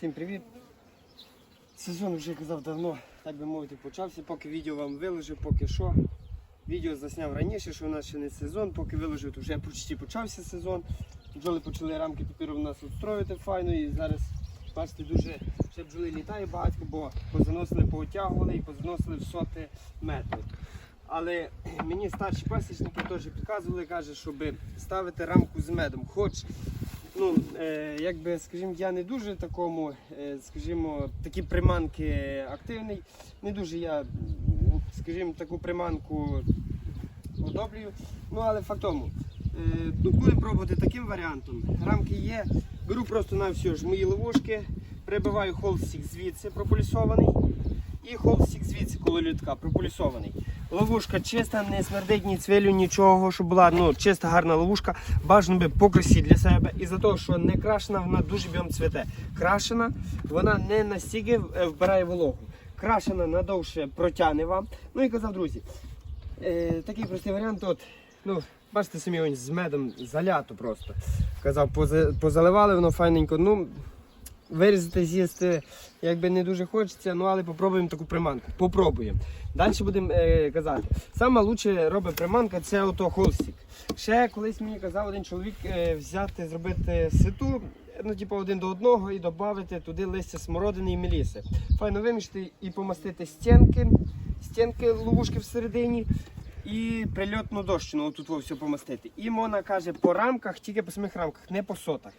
Всім привіт! Сезон вже казав давно, так би мовити, почався, поки відео вам виложив, поки що. Відео засняв раніше, що у нас ще не сезон, поки виложив, то вже почти почався сезон. Бджоли почали рамки тепер у нас устроювати файно і зараз бачите, дуже ще бджоли літає багато, бо позаносили, поотягували і позаносили в соти метод. Але мені старші пасічники теж підказували, каже, щоб ставити рамку з медом. Хоч ну, е, якби, скажімо, я не дуже такому, е, скажімо, такі приманки активний. Не дуже я, скажімо, таку приманку одобрюю. Ну, але факт тому. Е, ну, будемо пробувати таким варіантом. Рамки є. Беру просто на все ж мої ловушки, прибиваю холстик звідси прополісований. І холстик звідси коло лютка прополісований. Ловушка чиста, не смердить ні цвілю, нічого, щоб була ну, чиста, гарна ловушка. Бажано би по для себе. І за того, що не крашена, вона дуже бігом цвіте. Крашена, вона не настільки е, вбирає вологу. Крашена надовше протягне вам. Ну і казав, друзі, е, такий простий варіант. От, ну, бачите самі з медом залято просто. Казав, поза- позаливали воно файненько. Ну, вирізати, з'їсти якби не дуже хочеться, ну але попробуємо таку приманку. Попробуємо. Далі будемо е, казати. Саме лучше робить приманка це ото холстик. Ще колись мені казав один чоловік е, взяти, зробити ситу, ну, типу один до одного і додати туди листя смородини і меліси. Файно вимішати і помастити стінки, стінки ловушки всередині. І прильотну дощину тут все помастити. І Мона каже, по рамках, тільки по самих рамках, не по сотах.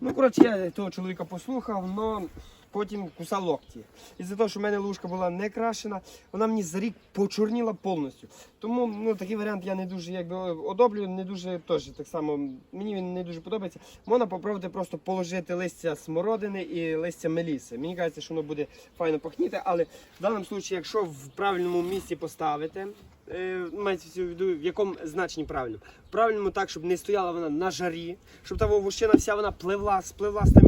Ну, коротше, я того чоловіка послухав, але потім кусав локті. І за те, що в мене лужка була не крашена, вона мені за рік почорніла повністю. Тому ну, такий варіант я не дуже якби, одоблюю, не дуже теж так само, мені він не дуже подобається. Можна попробувати просто положити листя смородини і листя меліси. Мені кажеться, що воно буде файно пахніти, але в даному випадку, якщо в правильному місці поставити, е, мається в виду, в якому значенні правильно? Правильному так, щоб не стояла вона на жарі, щоб та вовущина вся вона пливла, спливла стаміць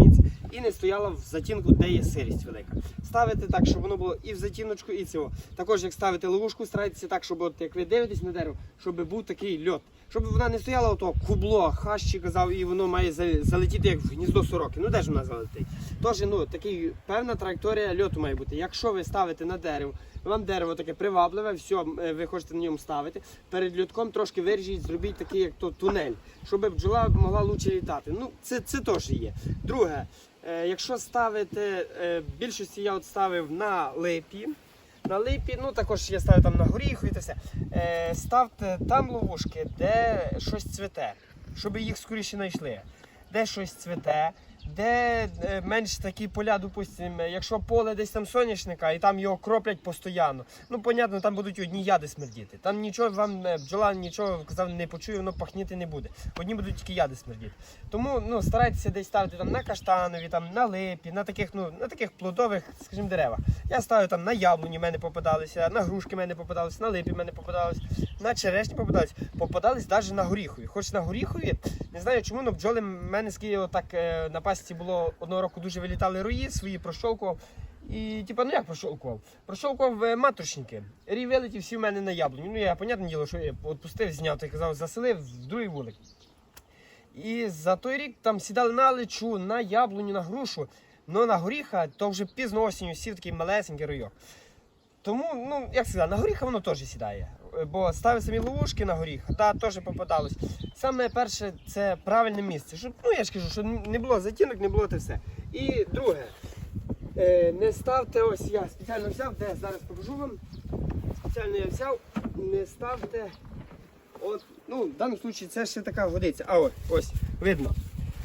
і не стояла в затінку, де є сирість велика. Ставити так, щоб воно було і в затіночку, і цього. Також як ставити ловушку, старайтеся так, щоб от, як ви дивитесь на дерево, щоб був такий льот. Щоб вона не стояла ото кубло, хащі казав, і воно має залетіти як в гніздо сороки. Ну де ж вона залетить? Тож, ну такий певна траєкторія льоту має бути. Якщо ви ставите на дерево, вам дерево таке привабливе, все, ви хочете на ньому ставити. Перед льотком трошки виріжіть, зробіть такий, як то тунель, щоб бджола могла лучше літати. Ну, це, це теж є. Друге, якщо ставити, е, більшості я от ставив на липі. На липі, ну також я ставив там на горіху і те все. Е, ставте там ловушки, де щось цвіте, щоб їх скоріше знайшли. Де щось цвіте, де е, менш такі поля, допустимо, якщо поле десь там соняшника і там його кроплять постійно. Ну, понятно, там будуть одні яди смердіти. Там нічого вам е, бджола нічого казав, не почує, воно пахніти не буде. Одні будуть тільки яди смердіти. Тому ну, старайтеся десь ставити там на каштанові, там, на липі, на таких, ну, на таких плодових, скажімо, деревах. Я ставлю там на яблуні мене попадалися, на грушки мене попадалися, на липі мене попадалися, на черешні попадались. Попадались навіть на горіхові. Хоч на горіхові, не знаю чому, але бджоли в мене з так е, на було одного року дуже вилітали рої, свої прощолкував. І типа, ну як прощолкував? Прощолкував е. Рій вилетів всі в мене на яблуні. Ну я, понятне діло, що я відпустив, зняв, так казав, заселив в другий вулик. І за той рік там сідали на личу, на яблуню, на грушу. Ну на горіха то вже пізно осінню сів такий малесенький ройок. Тому, ну, як сказати, на горіха воно теж сідає. Е, Бо ставив самі ловушки на горіха, та теж попадалось. Саме перше це правильне місце. Щоб, ну я ж кажу, що не було затінок, не було те все. І друге, е, не ставте, ось я спеціально взяв, де зараз покажу вам. Спеціально я взяв, не ставте. От, ну, в даному випадку це ще така годиться. А ось, ось, видно.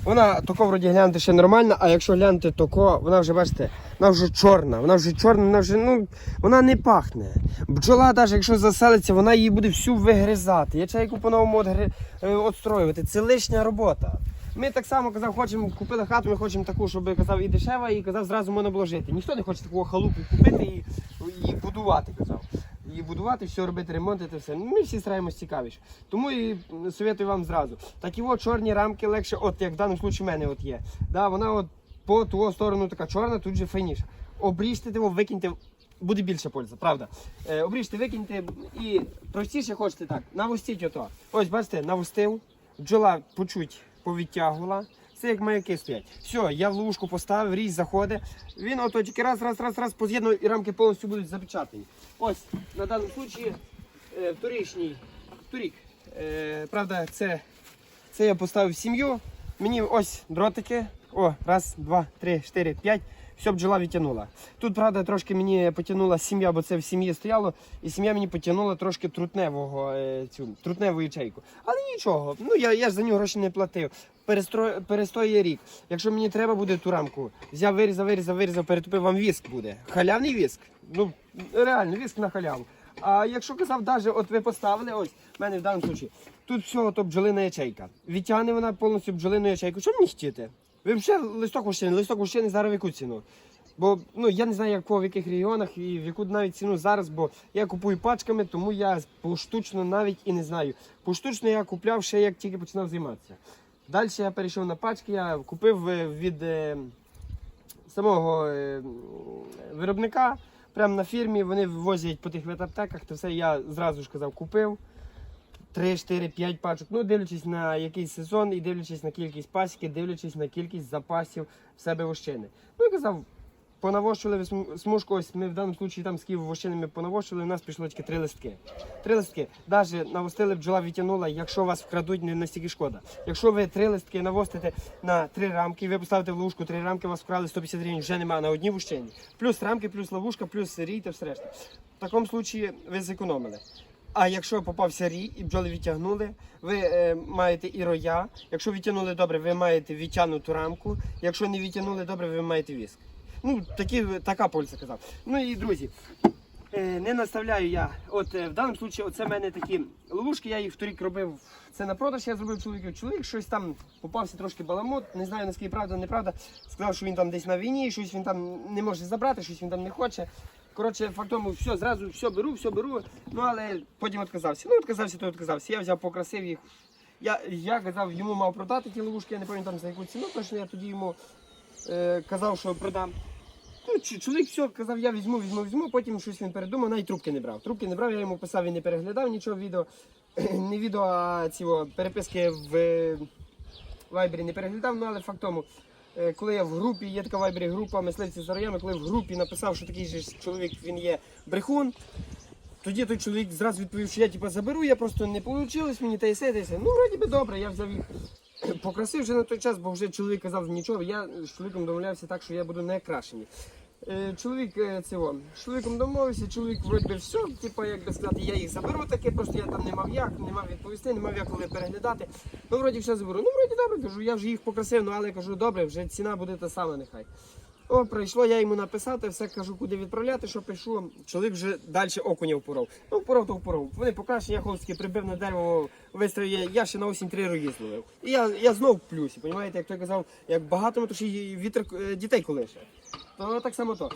Вона тако вроді глянути ще нормальна, а якщо глянути тако, вона вже бачите, вона вже чорна, вона вже чорна, вона вже ну, вона не пахне. Бджола, навіть якщо заселиться, вона її буде всю вигризати. Я чайку по-новому отгри- е. Це лишня робота. Ми так само казав, хочемо купили хату, ми хочемо таку, щоб казав і дешева, і казав, зразу можна було жити. Ніхто не хоче такого халупу купити і, і будувати, казав. І будувати, все робити, ремонт, це все. Ну, Ми всі стараємось цікавіше. Тому і советую вам зразу. Такі от чорні рамки легше, от як в даному випадку в мене от є. Да, вона от по ту сторону така чорна, тут же файніша. Обріжте його, викиньте. Буде більше польза, правда. Е, обріжте, викиньте і простіше хочете так. Навустіть ото. Ось, бачите, навустив, бджола почуть повідтягувала, це як маяки стоять. Все, я в ловушку поставив, річ заходить. Він ото тільки раз, раз, раз, раз поз'єднує і рамки повністю будуть запечатані. Ось на даному случаї е, вторічній, вторік. Е, правда, це, це я поставив сім'ю. Мені ось дротики. О, раз, два, три, чотири, п'ять. Все, бджола відтягнула. Тут, правда, трошки мені потягнула сім'я, бо це в сім'ї стояло, і сім'я мені потягнула трошки трутневого е, цю трутневу ячейку. Але нічого, ну я, я ж за нього гроші не платив. Перестро... Перестоє рік. Якщо мені треба буде ту рамку, взяв, вирізав, вирізав, вирізав, перетупив, вам віск буде. Халявний віск. Ну, реально, віск на халяву. А якщо казав, даже от ви поставили, ось в мене в даному випадку, тут все то бджолина ячейка. Відтягне вона повністю бджолину ячейку. Що мені хотіти? Ви вже листок вощини, листок вощини зараз в яку ціну. Бо ну я не знаю, як по в яких регіонах і в яку навіть ціну зараз, бо я купую пачками, тому я поштучно навіть і не знаю. Поштучно я купляв ще як тільки починав займатися. Далі я перейшов на пачки, я купив е, від е, самого е, виробника, прямо на фірмі. Вони ввозять по тих ветаптеках, то все я зразу ж казав, купив. 3, 4, 5 пачок. Ну, дивлячись на якийсь сезон і дивлячись на кількість пасіки, дивлячись на кількість запасів в себе вощини. Ну, я казав, понавощували см- смужку, ось ми в даному випадку там з Києва вощинами понавощували, у нас пішло тільки три листки. Три листки. Навіть навостили, бджола відтягнула, якщо вас вкрадуть, не настільки шкода. Якщо ви три листки навостите на три рамки, ви поставите в ловушку три рамки, вас вкрали 150 гривень, вже немає на одній вощині. Плюс рамки, плюс ловушка, плюс рій та все решта. В такому випадку ви зекономили. А якщо попався рій і бджоли відтягнули, ви е, маєте і роя. Якщо відтягнули добре, ви маєте відтягнуту рамку. Якщо не відтягнули добре, ви маєте віск. Ну, такі, така польза казав. Ну і друзі, е, не наставляю я. От е, в даному випадку, оце в мене такі ловушки, я їх вторік робив. Це на продаж, я зробив чоловіку. Чоловік щось там попався трошки баламут, не знаю наскільки правда, неправда. Сказав, що він там десь на війні, щось він там не може забрати, щось він там не хоче. Коротше, факт тому, все, зразу все беру, все беру. Ну але потім відказався. Ну, відказався, то відказався. Я взяв, покрасив їх. Я, я казав, йому мав продати ті ловушки, я не пам'ятаю за яку ціну, точно я тоді йому е, казав, що продам. Ну, чоловік все казав, я візьму, візьму, візьму, потім щось він передумав, навіть трубки не брав. Трубки не брав, я йому писав, він не переглядав нічого відео. Не відео, а ці переписки в Вайбері не переглядав, ну але факт тому. е, Коли я в групі, є така вайбері група мисливці за роями, коли в групі написав, що такий же чоловік він є брехун, тоді той чоловік зразу відповів, що я типу, заберу, я просто не вийшло мені та й все, та й все. Ну, вроді би добре, я взяв їх. Покрасив вже на той час, бо вже чоловік казав нічого. Я з чоловіком домовлявся так, що я буду не крашений. Чоловік е, цього, чоловіком домовився, чоловік вроді все, типу, як би сказати, я їх заберу таке, просто я там не мав як, не мав відповісти, не мав як коли переглядати. Ну, вроді все заберу. Ну, вроді добре, кажу, я вже їх покрасив, ну але кажу, добре, вже ціна буде та сама нехай. О, прийшло, я йому написав, та все кажу, куди відправляти, що пишу. Чоловік вже далі окуня впоров. Ну, впоров то впоров. Вони покращені, я хлопськи прибив на дерево, вистрою, я, ще на осінь три роки зловив. І я, я знов в плюсі, розумієте, як той казав, як багато, то ще вітер е, дітей колише. То так само то.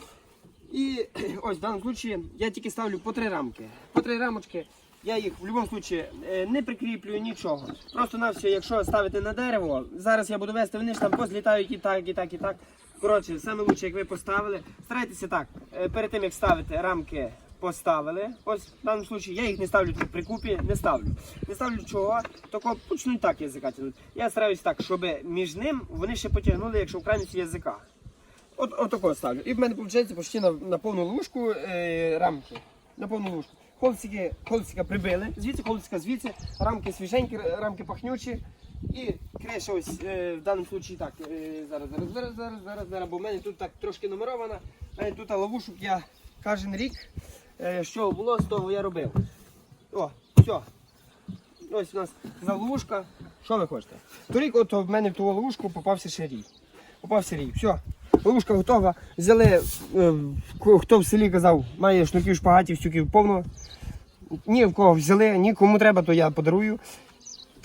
І ось в даному випадку я тільки ставлю по три рамки. По три рамочки. Я їх в будь-якому випадку е, не прикріплюю нічого. Просто на все, якщо ставити на дерево, зараз я буду вести, вони ж там позлітають і так, і так, і так. Коротше, саме лучше, як ви поставили, старайтеся так. е, Перед тим як ставити рамки, поставили. Ось в даному випадку я їх не ставлю тут при купі, не ставлю. Не ставлю чого, тільки почнуть так язика тягнуть. Я стараюсь так, щоб між ним вони ще потягнули, якщо в крайності язика. От, от такого ставлю. І в мене виходить почти на, на повну лужку е, рамки. На повну лужку. Холстики, холстика прибили, звідси холстика звідси, рамки свіженькі, рамки пахнючі. І криша ось е, в даному випадку так. Е, зараз, зараз, зараз, зараз, зараз, зараз, бо в мене тут так трошки нумерована. В мене тут ловушок я кожен рік, е, що було, з того я робив. О, все. Ось у нас ловушка. Що ви хочете? Торік от в мене в ту ловушку попався ще рій. Попався рій. Все. Ловушка готова. Взяли, е, хто в селі казав, має шнурків, шпагатів, стюків повно. Ні в кого взяли, ні кому треба, то я подарую.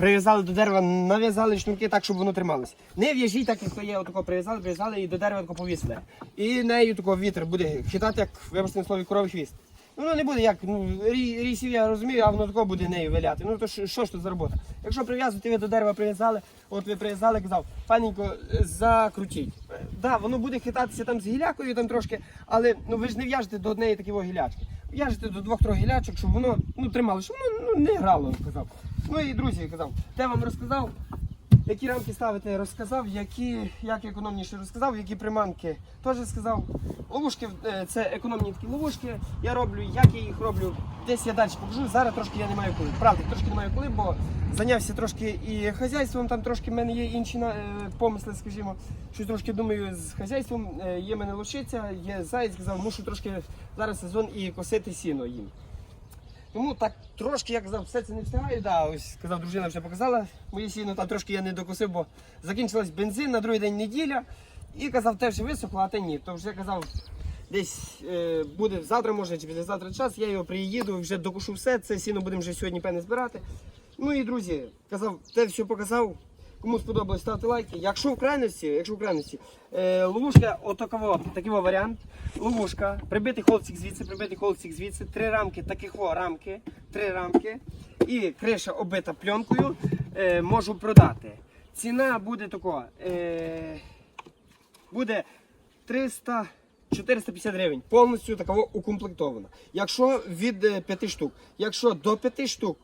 Прив'язали до дерева, нав'язали шнурки так, щоб воно трималось. Не в'яжіть так, як то є, отако прив'язали, прив'язали і до дерева тако повісили. І нею тако вітер буде хитати, як вибачте на слові коровий хвіст. Ну, воно не буде як, ну, рісів я розумію, а воно тако буде нею виляти. Ну то що, що ж тут за робота? Якщо прив'язувати, ви до дерева прив'язали, от ви прив'язали, казав, паненько, закрутіть. Е, Да, воно буде хитатися там з гілякою там трошки, але ну ви ж не в'яжете до однієї такої гілячки. В'яжете до двох-трьох гілячок, щоб воно ну, тримало, щоб воно ну, не грало, казав. Ну і друзі, казав, те вам розказав. Які рамки ставити, розказав, які, як економніше розказав, які приманки теж сказав. Ловушки е, це економні такі ловушки. Я роблю, як я їх роблю. Десь я далі покажу. Зараз трошки я не маю коли. Правда, трошки не маю коли, бо зайнявся трошки і хазяйством. Там трошки в мене є інші е, помисли, скажімо. Щось трошки думаю з хазяйством. Е, Є мене лошиця, є заяць, сказав, мушу трошки зараз сезон і косити сіно їм. Тому так трошки, як казав, все це не встигаю. Да, ось сказав, дружина вже показала моє сіно, там трошки я не докусив, бо закінчилась бензин на другий день неділя. І казав, те вже висохло, а те ні. То вже казав, десь е, буде завтра, може, чи післязавтра час, я його приїду, вже докушу все. Це сіно будемо вже сьогодні певне збирати. Ну і друзі, казав, те все показав. Кому сподобалось, ставте лайки. Якщо в крайності, якщо в крайності, е, ловушка, отаково, такий варіант. Ловушка, прибитий холстик звідси, прибитий холстик звідси, три рамки, таких рамки, три рамки. І криша обита пленкою. Е, можу продати. Ціна буде такова. Е, буде 300 450 гривень. Повністю такого укомплектована. Якщо від 5 штук. Якщо до 5 штук,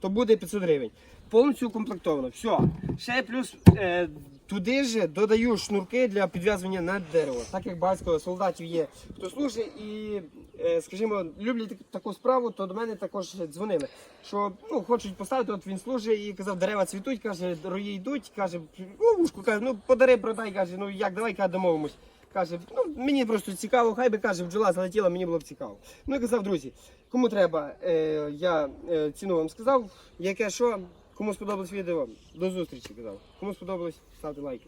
то буде 500 гривень. Повністю укомплектовано. Все. Ще плюс е, туди ж додаю шнурки для підв'язування на дерево. Так як багато солдатів є, хто служить і, е, скажімо, люблять таку справу, то до мене також дзвонили. Що ну, хочуть поставити, от він служить і казав, дерева цвітуть, каже, рої йдуть, каже, ловушку, каже, ну подари, продай, каже, ну як, давай каже, домовимось. Каже, ну мені просто цікаво, хай би каже, бджола залетіла, мені було б цікаво. Ну і казав, друзі, кому треба, е, я е, ціну вам сказав, яке що, кому сподобалось відео, до зустрічі казав. Кому сподобалось, ставте лайки.